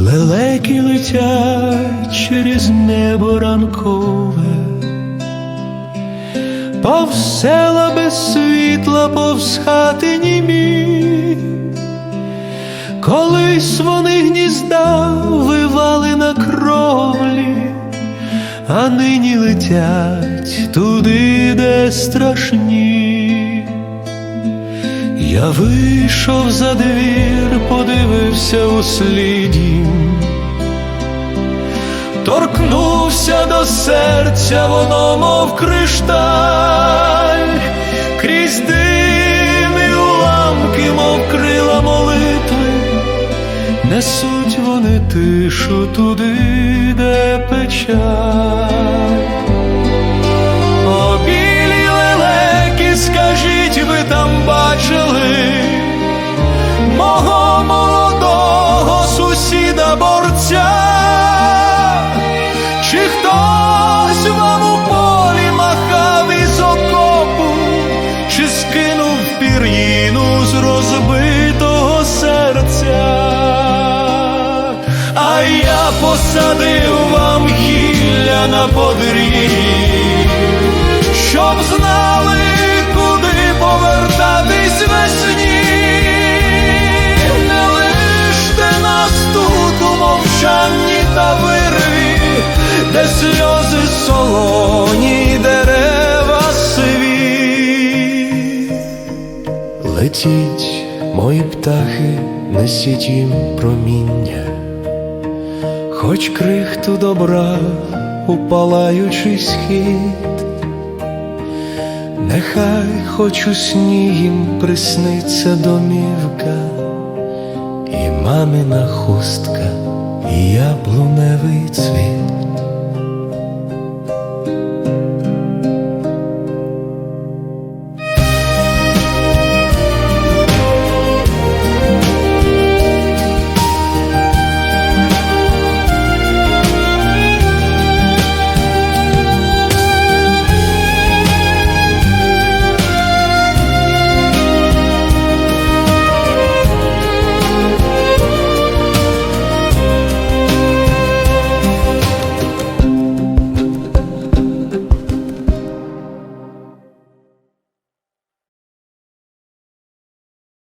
лелеки летять через небо ранкове, повз села без світла, повз хати німі, колись вони гнізда вивали на кровлі, а нині летять туди, де страшні. Я вийшов за двір, подивився у сліді, торкнувся до серця, воно мов кришталь, крізь дим і уламки, мов крила молитви, несуть вони тишу туди, де печаль. Сусіда борця, чи хтось вам у полі махав із окопу, чи скинув пір'їну з розбитого серця, а я посадив де сльози солоні, дерева сиві. Летіть, мої птахи, несіть їм проміння, хоч крихту добра у палаючий схід, нехай хоч у сні їм присниться домівка, і мамина хустка, і яблуневий цвіт.